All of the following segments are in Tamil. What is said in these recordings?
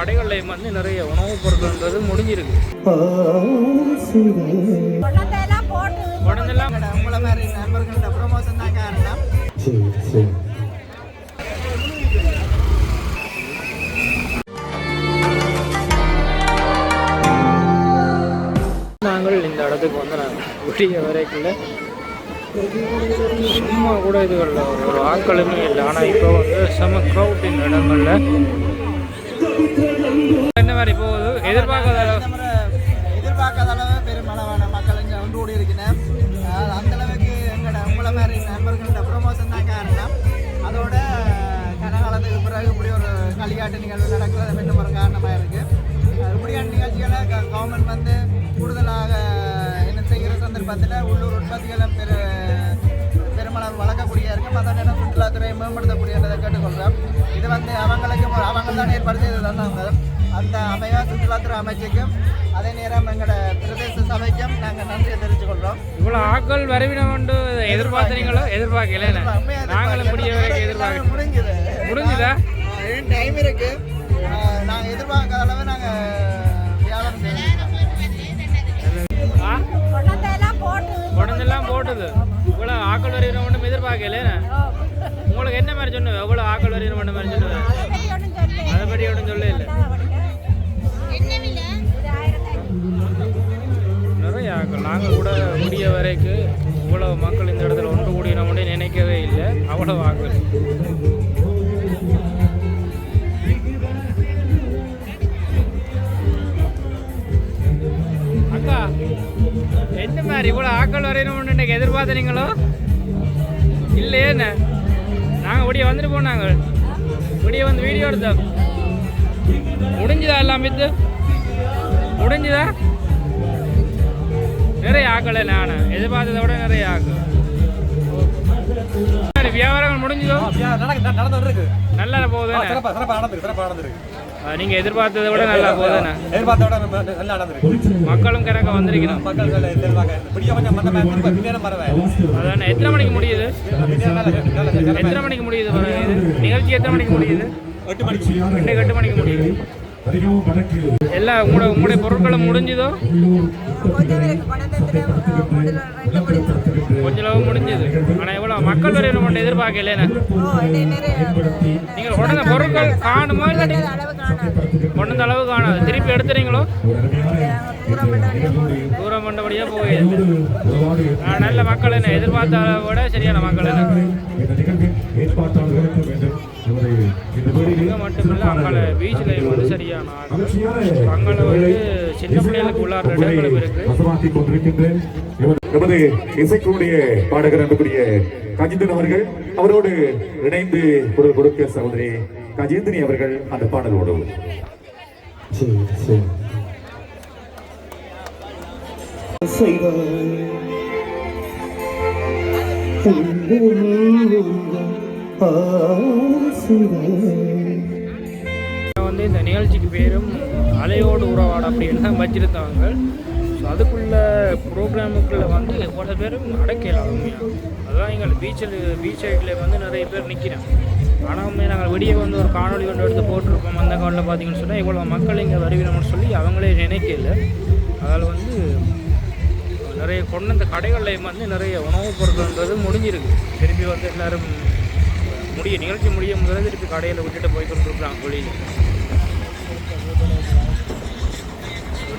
கடைகள்லையும் வந்து நிறைய உணவுப் பொருட்கள்ன்றது முடிஞ்சிருக்கு. உடனெல்லாம் உங்களை மாதிரி நண்பர்களோட ப்ரொமோஷன் தான் காரணம். நாங்கள் இந்த இடத்துக்கு வந்து நாங்கள் விடிய வரைக்குள்ள சும்மா கூட இதுகளில் ஒரு ஆட்களுமே இல்லை. ஆனால் இப்போ வந்து செம க்ரௌட் இந்த இடங்கள்ல. மாதிரி போகுது. எதிர்பார்க்காத அளவு. எதிர்பார்க்காத அளவு பெருமளவான மக்கள் இங்கே ஒன்று கூடி இருக்கிறேன் அந்த அளவுக்கு எங்களோட உங்களை மாதிரி நண்பர்களோட ப்ரொமோஷன் தான் காரணம். அதோட கனகாலத்துக்கு பிறகு இப்படி ஒரு களியாட்டு நிகழ்வு நடக்கிறது மீண்டும் ஒரு காரணமாக இருக்குது இப்படியான நிகழ்ச்சிகளை கவர்மெண்ட் வந்து கூடுதலாக என்ன செய்கிற சந்தர்ப்பத்தில் உள்ளூர் உற்பத்திகளை பெரு பெருமளவு வளர்க்கக்கூடிய இருக்கும். அதே நேரம் சுற்றுலாத்துறையை மேம்படுத்தக்கூடியதை கேட்டுக்கொள்கிறோம். இது வந்து அவங்களுக்கு அவங்க தான் ஏற்பாடு செய்து தந்தாங்க அந்த அமைவா சுற்றுலாத்துறை அமைச்சுக்கும் அதே நேரம் எங்களோட பிரதேச சபைக்கும் நாங்கள் நன்றியை தெரிவித்துக்கொள்கிறோம் இவ்வளோ ஆட்கள் வரவினம் கொண்டு எதிர்பார்த்தீங்களோ எதிர்பார்க்கல நாங்களும் முடிய வரைக்கும் எதிர்பார்க்க முடிஞ்சுது. முடிஞ்சுதா? டைம் இருக்கு. அஹ் நாங்க எதிர்பார்க்காத அளவு நாங்க வியாபாரம் உடனெல்லாம் போட்டது. இவ்வளோ ஆக்கள் வரையின மட்டும் எதிர்பார்க்கல உங்களுக்கு என்ன மாதிரி சொன்னது? எவ்வளோ ஆக்கள் வரையின மட்டும் மாதிரி சொன்னது? அதை பற்றி ஒன்றும் சொல்ல இல்லை நிறைய நாங்கள் கூட முடிய வரைக்கும் இவ்வளோ மக்கள் இந்த இடத்துல ஒன்று கூடி நம்மளே நினைக்கவே இல்லை. அவ்வளோ ஆக்கள் அக்கா என்ன மாதிரி இவ்வளோ ஆக்கள் வரையணும்னு இன்னைக்கு எதிர்பார்த்தீங்களோ இல்லையேண்ணே நாங்கள் விடிய வந்துட்டு போனாங்க. விடிய வந்து வீடியோ எடுத்தோம். முடிஞ்சுதா எல்லாம் வித்து முடிஞ்சுதா? நிறைய ஆக்கள் நான். எதிர்பார்த்ததை விட நிறைய ஆக்கள் வியாபாரங்கள் முடிஞ்சதோ? நல்லா போகுது நீங்க எதிர்பார்த்ததை விட நல்லா போகுதுண்ணே மக்களும் கணக்க வந்திருக்கணும். அதானே எத்தனை மணிக்கு முடியுது? எத்தனை மணிக்கு முடியுது நிகழ்ச்சி எத்தனை மணிக்கு முடியுது? எட்டு மணிக்கு. எட்டு மணிக்கு முடியுது. எல்லா உங்களோட உங்களுடைய பொருட்களும் முடிஞ்சதோ? கொஞ்சம் கொஞ்ச அளவு முடிஞ்சது ஆனால் எவ்வளோ மக்கள் வரை நம்ம எதிர்பார்க்கல நீங்கள் உடனே பொருட்கள் காணுமா இல்லாட்டி ஒன்றும் கொண்டு வந்த அளவு காணாது. திருப்பி எடுத்துறீங்களோ? தூரம் பண்ணபடியாக போகுது. நல்ல மக்கள் என்ன? எதிர்பார்த்த விட சரியான மக்கள் என்ன? அங்கே பீச்சில் வந்து சரியான ஆள் அங்கே வந்து சின்ன பிள்ளைகளுக்கு உள்ளார இடங்களும் இருக்கு. நமது இசைக்குடைய பாடகர் அன்புக்குரிய கஜேந்திரன் அவர்கள் அவரோடு இணைந்து குரல் கொடுக்க சகோதரி கஜேந்திரி அவர்கள் அந்த பாடலோடு. வந்து இந்த நிகழ்ச்சிக்கு பேரும் அலையோடு உறவாட அப்படின்னு தான் வச்சிருந்தாங்க. ஸோ அதுக்குள்ள ப்ரோக்ராமுக்குள்ளே வந்து எவ்வளோ பேரும் அடக்கல உண்மையாக அதுதான் எங்கள் பீச்சில் பீச் சைடில் வந்து நிறைய பேர் நிற்கிறேன் ஆனால் உண்மையாக நாங்கள் வெளியே வந்து ஒரு காணொலி கொண்டு எடுத்து போட்டிருப்போம் அந்த காலில் பார்த்தீங்கன்னு சொன்னால் இவ்வளோ மக்கள் இங்கே வருவினோம்னு சொல்லி அவங்களே நினைக்கல. அதில் வந்து நிறைய கொண்டு வந்த கடைகள்லையும் வந்து நிறைய உணவுப் பொருட்கள்ன்றது முடிஞ்சிருக்கு. திரும்பி வந்து எல்லோரும் முடிய நிகழ்ச்சி முடிய முதல்ல திருப்பி கடையில் விட்டுட்டு போய் கொண்டிருக்கிறாங்க குழி.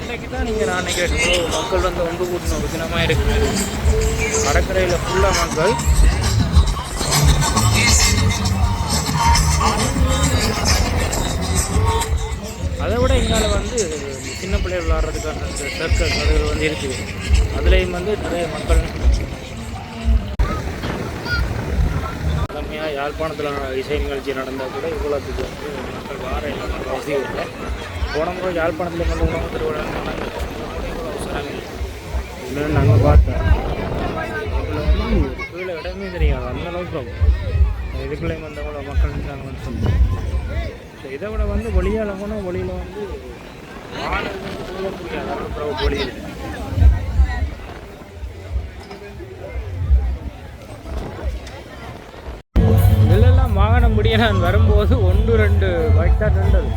இன்னைக்கு தான் நீங்கள் நான் நினைக்கிறேன் மக்கள் வந்து ஒன்று கூட்டின ஒரு தினமாக இருக்குது கடற்கரையில் ஃபுல்லாக மக்கள். அதை விட எங்களால் வந்து சின்ன பிள்ளைகள் விளாட்றதுக்கான அந்த சர்க்கஸ் அதுகள் வந்து இருக்குது. அதுலேயும் வந்து நிறைய மக்கள் யாழ்ப்பாணத்தில் இசை நிகழ்ச்சி நடந்தால் கூட இவ்வளோத்துக்கு வந்து மக்கள் வார இல்லாமல் அவசியம் இல்லை. போன முறை யாழ்ப்பாணத்தில் கொண்டு உணவு திருவிழா இல்லை இன்னும் நாங்கள் பார்த்தோம். கீழே இடமே தெரியாது. அந்த அளவுக்கு. இதுக்குள்ளேயும் வந்து அவ்வளோ மக்கள் இருந்தாங்கன்னு சொன்னோம் இதை விட வந்து வெளியால் போனால் வெளியில் வந்து போக முடியாது. அப்புறம் வெளியில் இதெல்லாம் நான் வரும்போது ஒன்று ரெண்டு பைக் தான் இருந்தது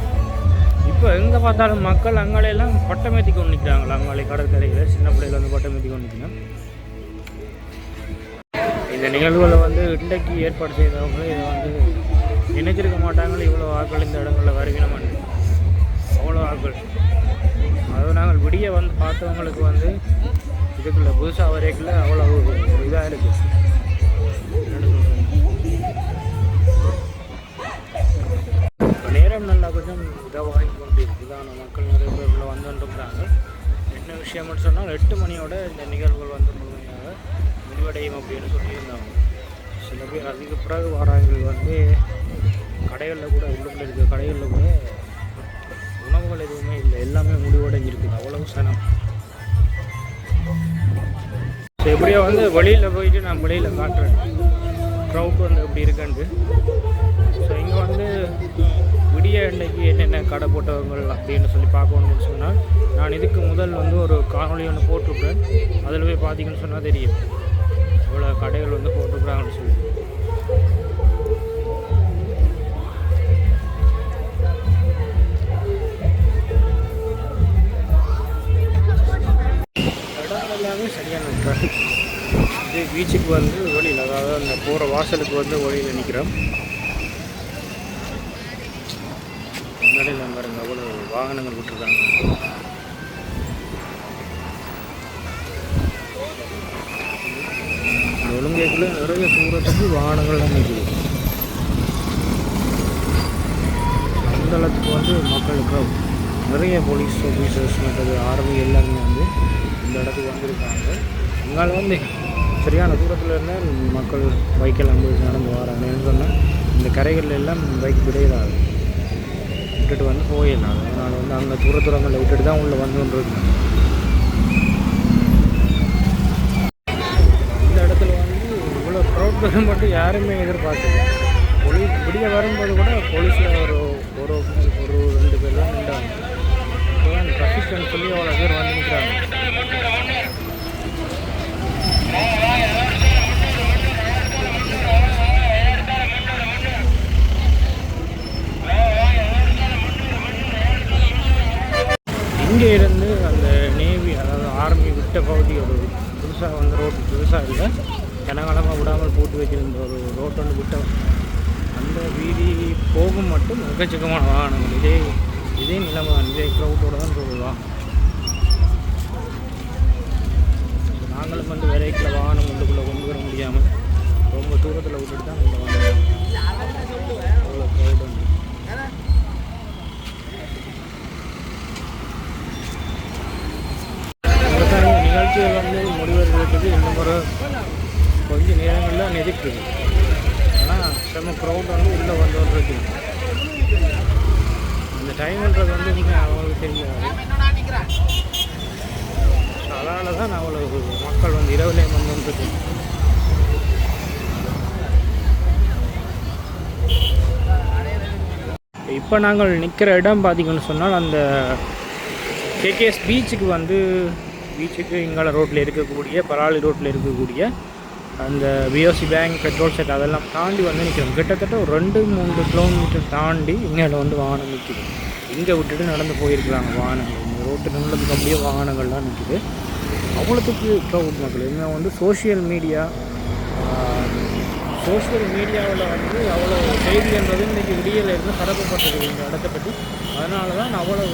இப்போ எங்கே பார்த்தாலும் மக்கள் அங்காலையெல்லாம் பட்டமேத்தி கொண்டு நிற்கிறாங்களா அங்காலை கடற்கரையில் சின்ன பிள்ளைகள் வந்து பட்டமேத்தி கொண்டு இந்த நிகழ்வுகளை வந்து இன்றைக்கு ஏற்பாடு செய்தவங்க இதை வந்து நினைச்சிருக்க மாட்டாங்களே இவ்வளோ ஆட்கள் இந்த இடங்களில் வருகினமான்னு அவ்வளோ ஆட்கள். அதாவது நாங்கள் விடிய வந்து பார்த்தவங்களுக்கு வந்து இதுக்குள்ள புதுசாக வரைக்குள்ள அவ்வளோ ஒரு இதாக இருக்குது விஷயம் மட்டும் சொன்னால் எட்டு மணியோட இந்த நிகழ்வுகள் வந்து முழுமையாக முடிவடையும் அப்படின்னு சொல்லியிருந்தாங்க. சில பேர் அதுக்கு பிறகு வராங்க வந்து கடைகளில் கூட உள்ளுக்குள்ள இருக்க கடைகளில் கூட உணவுகள் எதுவுமே இல்லை. எல்லாமே முடிவடைஞ்சிருக்குது. அவ்வளவு சனம். எப்படியோ வந்து வெளியில் போயிட்டு நான் வெளியில் காட்டுறேன். க்ரௌட் வந்து எப்படி இருக்குன்ட்டு. என்ன கடை போட்டவர்கள் அப்படின்னு சொல்லி பார்க்கணும்னு சொன்னால் நான் இதுக்கு முதல் வந்து ஒரு காணொலி ஒன்று போட்டிருப்பேன் அதில் போய் பார்த்தீங்கன்னு சொன்னால் தெரியும். இவ்வளோ கடைகள் வந்து போட்டிருக்கிறாங்கன்னு சொல்லி. எல்லாமே சரியான இது பீச்சுக்கு வந்து வழியில் அதாவது அந்த போகிற வாசலுக்கு வந்து வழியில் நிற்கிறோம். வாகனங்கள் விட்டுருக்காங்க. இந்த நிறைய தூரத்துக்கு வாகனங்கள்லாம் நிற்குது அந்த வந்து மக்களுக்கு நிறைய போலீஸ் ஆஃபீஸர்ஸ் மற்றது ஆர்மி எல்லாருமே வந்து இந்த இடத்துக்கு வந்திருக்காங்க. இங்கால வந்து சரியான தூரத்தில் இருந்தால் மக்கள் பைக்கெல்லாம் போய் நடந்து வராங்கன்னு சொன்னால் இந்த கரைகள் எல்லாம் பைக் விடையிடாது விட்டுட்டு வந்து போயிடலாம். நாங்கள் தூர தூரங்களில் விட்டுட்டு தான் உள்ளே வந்து இந்த இடத்துல வந்து இவ்வளோ க்ரௌட் வரும் மட்டும் யாருமே எதிர்பார்க்கல. போலீஸ் விடிய வரும்போது கூட போலீஸில் ஒரு ஒரு ஒரு ரெண்டு பேர் தான் நின்றாங்க. இப்போதான் ட்ரஃபிக்னு சொல்லி அவ்வளோ பேர் வந்து நிற்கிறாங்க இங்கே இருந்து அந்த நேவி அதாவது ஆர்மி விட்ட பகுதி ஒரு புதுசாக வந்து ரோடு புதுசாக இல்லை கனகாலமாக விடாமல் போட்டு வைக்கிற ஒரு ரோட்டொன்று விட்ட அந்த வீதி போகும் மட்டும் எக்கச்சக்கமான வாகனங்கள். இதே இதே நிலைமை தான் இதே க்ரௌட்டோட தான் போகுதான் நாங்களும் வந்து விரைக்கில் வாகனம் உள்ளுக்குள்ளே கொண்டு வர முடியாமல் ரொம்ப தூரத்தில் விட்டுட்டு தான் இந்த வாகனம் அவ்வளோ க்ரௌட் வந்து விவசாய நிகழ்ச்சிகள் வந்து முடிவெடுக்கிறதுக்கு இன்னும் ஒரு கொஞ்ச இருக்குது ஆனால் செம்ம க்ரௌட் வந்து உள்ளே வந்து இருக்கு இந்த டைம்ன்றது வந்து நீங்கள் அவங்களுக்கு தெரியாது அதனால தான் அவ்வளோ மக்கள் வந்து இரவுலேயே வந்துருக்கு இப்போ நாங்கள் நிற்கிற இடம் பார்த்திங்கன்னு சொன்னால் அந்த கேகேஎஸ் பீச்சுக்கு வந்து பீச்சுக்கு இங்கால ரோட்டில் இருக்கக்கூடிய பராளி ரோட்டில் இருக்கக்கூடிய அந்த பிஓசி பேங்க் பெட்ரோல் செட் அதெல்லாம் தாண்டி வந்து நிற்கிறோம் கிட்டத்தட்ட ஒரு ரெண்டு மூணு கிலோமீட்டர் தாண்டி இங்கே வந்து வாகனம் நிற்கிது இங்கே விட்டுட்டு நடந்து போயிருக்கிறாங்க வாகனங்கள். இந்த ரோட்டு நல்லதுக்கு அப்படியே வாகனங்கள்லாம் நிற்கிது அவ்வளோத்துக்கு க்ரௌட் மக்கள். இங்கே வந்து சோஷியல் மீடியா சோஷியல் மீடியாவில் வந்து அவ்வளோ செய்தின்றது இன்றைக்கி விடியல இருந்து இந்த இடத்த பற்றி அதனால தான் அவ்வளோ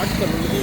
ஆட்கள் வந்து